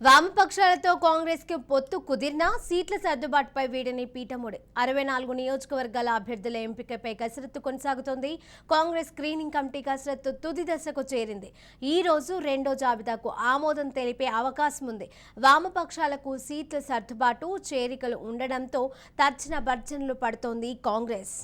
వామపక్షాలతో కాంగ్రెస్కి పొత్తు కుదిరినా సీట్ల సర్దుబాటుపై వీడని పీఠముడి. అరవై నాలుగు నియోజకవర్గాల అభ్యర్థుల ఎంపికపై కసరత్తు కొనసాగుతోంది. కాంగ్రెస్ స్క్రీనింగ్ కమిటీ కసరత్తు తుది దశకు చేరింది. ఈ రోజు రెండో జాబితాకు ఆమోదం తెలిపే అవకాశం ఉంది. వామపక్షాలకు సీట్ల సర్దుబాటు చేరికలు ఉండడంతో తర్చిన భర్జనలు పడుతోంది కాంగ్రెస్.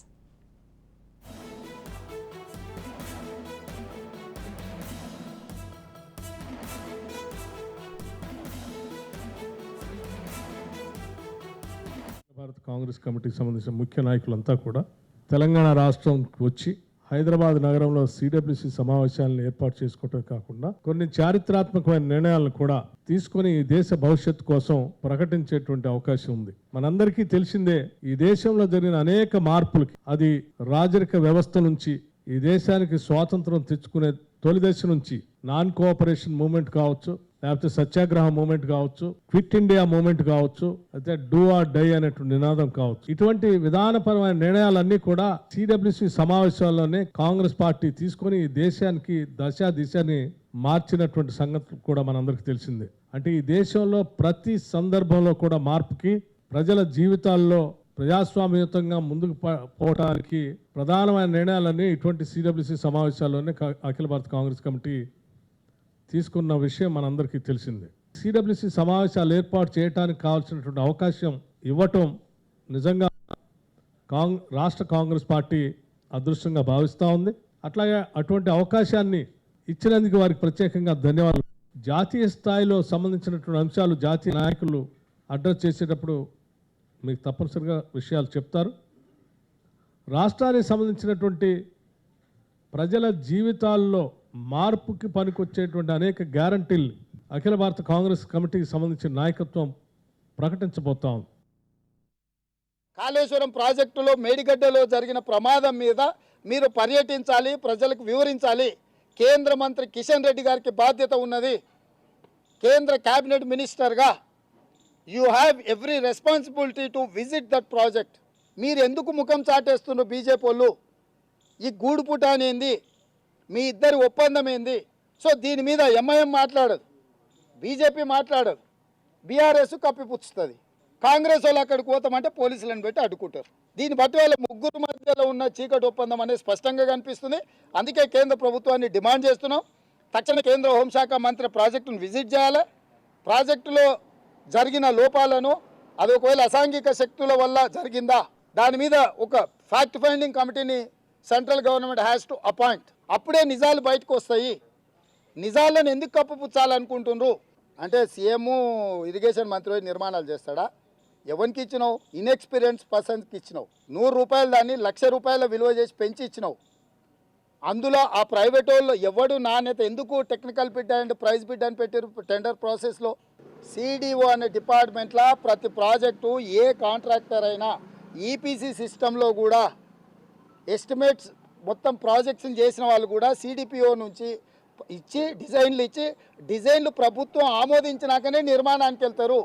కాంగ్రెస్ కమిటీకి సంబంధించిన ముఖ్య నాయకులంతా కూడా తెలంగాణ రాష్ట్రం వచ్చి హైదరాబాద్ నగరంలో సిడబ్ల్యూసి సమావేశాలను ఏర్పాటు చేసుకోవటమే కాకుండా కొన్ని చారిత్రాత్మకమైన నిర్ణయాలను కూడా తీసుకొని ఈ దేశ భవిష్యత్తు కోసం ప్రకటించేటువంటి అవకాశం ఉంది. మనందరికీ తెలిసిందే ఈ దేశంలో జరిగిన అనేక మార్పులకి అది రాజరిక వ్యవస్థ నుంచి ఈ దేశానికి స్వాతంత్రం తెచ్చుకునే తొలి దశ నుంచి నాన్ కోఆపరేషన్ మూమెంట్ కావచ్చు లేకపోతే సత్యాగ్రహ మూమెంట్ కావచ్చు క్విట్ ఇండియా మూమెంట్ కావచ్చు అయితే డూ ఆర్ డై అనేటువంటి నినాదం కావచ్చు. ఇటువంటి విధానపరమైన నిర్ణయాలన్నీ కూడా సిడబ్ల్యూసి సమావేశాల్లోనే కాంగ్రెస్ పార్టీ తీసుకొని ఈ దేశానికి దశ దిశని మార్చినటువంటి సంగతి కూడా మనందరికీ తెలిసిందే. అంటే ఈ దేశంలో ప్రతి సందర్భంలో కూడా మార్పుకి ప్రజల జీవితాల్లో ప్రజాస్వామ్యయుతంగా ముందుకు ప- పోవటానికి ప్రధానమైన నిర్ణయాలన్నీ ఇటువంటి సిడబ్ల్యూసి సమావేశాల్లోనే అఖిల భారత కాంగ్రెస్ కమిటీ తీసుకున్న విషయం మనందరికీ తెలిసిందే. సిడబ్ల్యూసి సమావేశాలు ఏర్పాటు చేయడానికి కావాల్సినటువంటి అవకాశం ఇవ్వటం నిజంగా కాంగ్ రాష్ట్ర కాంగ్రెస్ పార్టీ అదృష్టంగా భావిస్తూ ఉంది. అట్లాగే అటువంటి అవకాశాన్ని ఇచ్చినందుకు వారికి ప్రత్యేకంగా ధన్యవాదాలు. జాతీయ స్థాయిలో సంబంధించినటువంటి అంశాలు జాతీయ నాయకులు అడ్రస్ చేసేటప్పుడు మీకు తప్పనిసరిగా విషయాలు చెప్తారు. రాష్ట్రానికి సంబంధించినటువంటి ప్రజల జీవితాల్లో మార్పుకి పనికొచ్చేటువంటి అనేక గ్యారంటీలు అఖిల భారత కాంగ్రెస్ కమిటీకి సంబంధించిన నాయకత్వం ప్రకటించబోతాం. కాళేశ్వరం ప్రాజెక్టులో మేడిగడ్డలో జరిగిన ప్రమాదం మీద మీరు పర్యటించాలి ప్రజలకు వివరించాలి. కేంద్ర మంత్రి కిషన్ రెడ్డి గారికి బాధ్యత ఉన్నది. కేంద్ర క్యాబినెట్ మినిస్టర్గా you have every responsibility to visit that project మీరు ఎందుకు ముఖం చాటేస్తున్నారు బీజేపీ వాళ్ళు? ఈ గూడుపుట అనేది మీ ఇద్దరి ఒప్పందం ఏంది? సో దీని మీద ఎంఐఎం మాట్లాడదు. బీజేపీ మాట్లాడదు. బీఆర్ఎస్ కప్పిపుచ్చుతుంది కాంగ్రెస్ వాళ్ళు అక్కడికి పోతామంటే పోలీసులను పెట్టి అడ్డుకుంటారు. దీన్ని బట్టి వాళ్ళ ముగ్గురు మధ్యలో ఉన్న చీకటి ఒప్పందం అనేది స్పష్టంగా కనిపిస్తుంది. అందుకే కేంద్ర ప్రభుత్వాన్ని డిమాండ్ చేస్తున్నాం. తక్షణ కేంద్ర హోంశాఖ మంత్రి ప్రాజెక్టును విజిట్ చేయాలి. ప్రాజెక్టులో జరిగిన లోపాలను అది ఒకవేళ అసాంఘిక శక్తుల వల్ల జరిగిందా? దాని మీద ఒక ఫ్యాక్ట్ ఫైండింగ్ కమిటీని central government has to appoint అప్పుడే నిజాలు బయటకు వస్తాయి. నిజాలను ఎందుకు కప్పుపుచ్చాలనుకుంటున్నారు అంటే సీఎం ఇరిగేషన్ మంత్రి నిర్మాణాలు చేస్తాడా? ఎవరికి ఇచ్చినావు? ఇన్ఎక్స్పీరియన్స్ పర్సన్కి ఇచ్చినావు. నూరు రూపాయలు దాన్ని లక్ష రూపాయల విలువ చేసి పెంచి ఇచ్చినావు. అందులో ఆ ప్రైవేట్ వాళ్ళు ఎవడు నాణ్యత ఎందుకు technical bid and price bid అని పెట్టారు టెండర్ ప్రాసెస్లో సిడిఓ అనే డిపార్ట్మెంట్లో ప్రతి ప్రాజెక్టు ఏ కాంట్రాక్టర్ అయినా ఈపీసీ సిస్టంలో కూడా ఎస్టిమేట్స్ మొత్తం ప్రాజెక్ట్స్ చేసిన వాళ్ళు కూడా సిడిపిఓ నుంచి ఇచ్చి డిజైన్లు ఇచ్చి డిజైన్లు ప్రభుత్వం ఆమోదించినాకనే నిర్మాణానికి వెళ్తారు.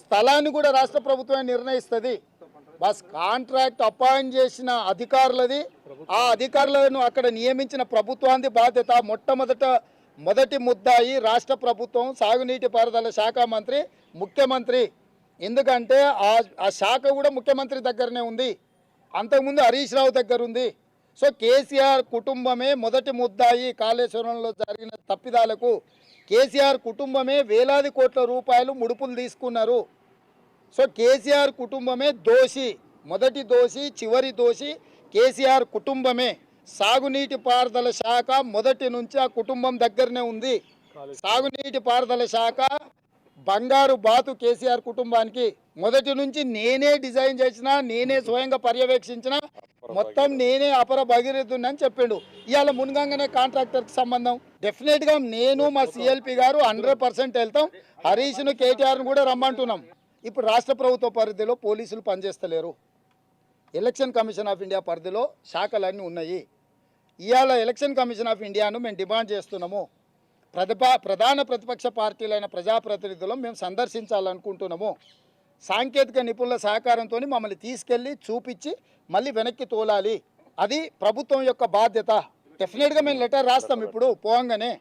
స్థలాన్ని కూడా రాష్ట్ర ప్రభుత్వమే నిర్ణయిస్తుంది. బస్ కాంట్రాక్ట్ అపాయింట్ చేసిన అధికారులది. ఆ అధికారులను అక్కడ నియమించిన ప్రభుత్వానికి బాధ్యత. మొట్టమొదట మొదటి ముద్దాయి రాష్ట్ర ప్రభుత్వం సాగునీటి పారుదల శాఖ మంత్రి ముఖ్యమంత్రి. ఎందుకంటే ఆ ఆ శాఖ కూడా ముఖ్యమంత్రి దగ్గరనే ఉంది. అంతకుముందు హరీష్ రావు దగ్గర ఉంది సో కేసీఆర్ కుటుంబమే మొదటి ముద్దాయి కాళేశ్వరంలో జరిగిన తప్పిదాలకు కేసీఆర్ కుటుంబమే వేలాది కోట్ల రూపాయలు ముడుపులు తీసుకున్నారు. సో కేసీఆర్ కుటుంబమే దోషి మొదటి దోషి చివరి దోషి కేసీఆర్ కుటుంబమే. సాగునీటి పారుదల శాఖ మొదటి నుంచి ఆ కుటుంబం దగ్గరనే ఉంది. సాగునీటి పారుదల శాఖ బంగారు బాతు కేసీఆర్ కుటుంబానికి మొదటి నుంచి నేనే డిజైన్ చేసిన నేనే స్వయంగా పర్యవేక్షించిన మొత్తం నేనే అపర భగీరథుని అని చెప్పిండు. ఇవాళ మున్గంగానే కాంట్రాక్టర్కి సంబంధం. డెఫినెట్గా నేను మా సిఎల్పి గారు హండ్రెడ్ పర్సెంట్ వెళ్తాం. హరీష్ను కేటీఆర్ను కూడా రమ్మంటున్నాం. ఇప్పుడు రాష్ట్ర ప్రభుత్వ పరిధిలో పోలీసులు పనిచేస్తలేరు. ఎలక్షన్ కమిషన్ ఆఫ్ ఇండియా పరిధిలో శాఖలన్నీ ఉన్నాయి. ఇవాళ ఎలక్షన్ కమిషన్ ఆఫ్ ఇండియాను మేము డిమాండ్ చేస్తున్నాము. ప్రతిపా ప్రధాన ప్రతిపక్ష పార్టీలైన ప్రజాప్రతినిధులను మేము సందర్శించాలనుకుంటున్నాము. సాంకేతిక నిపుణుల సహకారంతో మమ్మల్ని తీసుకెళ్ళి చూపించి మళ్ళీ వెనక్కి తోలాలి. అది ప్రభుత్వం యొక్క బాధ్యత. డెఫినెట్గా మేము లెటర్ రాస్తాం ఇప్పుడు పోగానే.